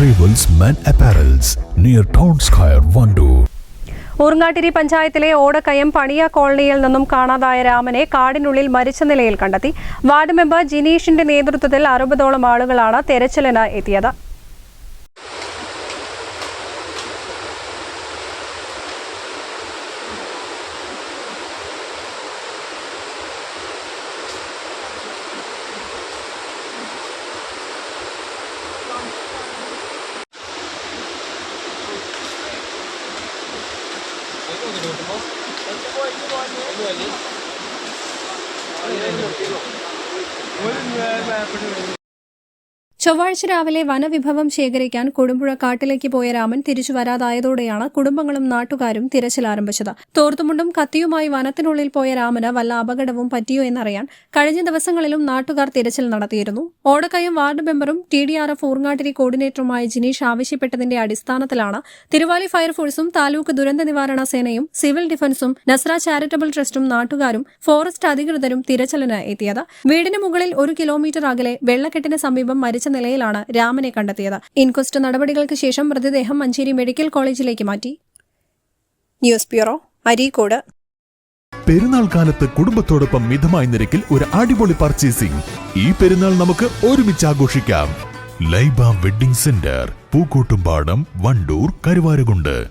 Arrivals Men apparels near Town Square, Vandoor Urangattiri പഞ്ചായത്തിലെ ഓടക്കയം പണിയ കോളനിയിൽ നിന്നും കാണാതായ രാമനെ കാടിനുള്ളിൽ മരിച്ച നിലയിൽ കണ്ടെത്തി. വാർഡ് മെമ്പർ ജിനീഷിന്റെ നേതൃത്വത്തിൽ അറുപതോളം ആളുകളാണ് തെരച്ചിലിന് എത്തിയത്. ഇത് കിട്ടുമ്പോൾ ഒരു ചൊവ്വാഴ്ച രാവിലെ വനവിഭവം ശേഖരിക്കാൻ കൊടുമ്പുഴ കാട്ടിലേക്ക് പോയ രാമൻ തിരിച്ചു വരാതായതോടെയാണ് കുടുംബങ്ങളും നാട്ടുകാരും തിരച്ചിൽ ആരംഭിച്ചത്. തോർത്തുമുണ്ടും കത്തിയുമായി വനത്തിനുള്ളിൽ പോയ രാമന് വല്ല അപകടവും പറ്റിയോ എന്നറിയാൻ കഴിഞ്ഞ ദിവസങ്ങളിലും നാട്ടുകാർ തിരച്ചിൽ നടത്തിയിരുന്നു. ഓടക്കയം വാർഡ് മെമ്പറും T D R F Urangattiri കോർഡിനേറ്ററുമായ Jineesh ആവശ്യപ്പെട്ടതിന്റെ അടിസ്ഥാനത്തിലാണ് തിരുവാലി ഫയർഫോഴ്സും താലൂക്ക് ദുരന്ത നിവാരണ സേനയും സിവിൽ ഡിഫൻസും നസ്ര ചാരിറ്റബിൾ ട്രസ്റ്റും നാട്ടുകാരും ഫോറസ്റ്റ് അധികൃതരും തിരച്ചിലിന് എത്തിയത്. വീടിന് മുകളിൽ ഒരു കിലോമീറ്റർ അകലെ വെള്ളക്കെട്ടിന് സമീപം മരിച്ച നിലയിലാണ് രാമനെ കണ്ടെത്തിയത്. ഇൻക്വസ്റ്റ് നടപടികൾക്ക് ശേഷം മൃതദേഹം മഞ്ചേരി മെഡിക്കൽ കോളേജിലേക്ക് മാറ്റി. News bureau Areekode. പെരുന്നാൾ കാലത്ത് കുടുംബത്തോടൊപ്പം മിതമായ നിരക്കിൽ ഒരു അടിപൊളി പർച്ചേസിംഗ് ഈ പെരുന്നാൾ നമുക്ക് ഒരുമിച്ച് ആഘോഷിക്കാം. Laiba wedding centre Pookkottumpadam Wandoor Karuvarakundu.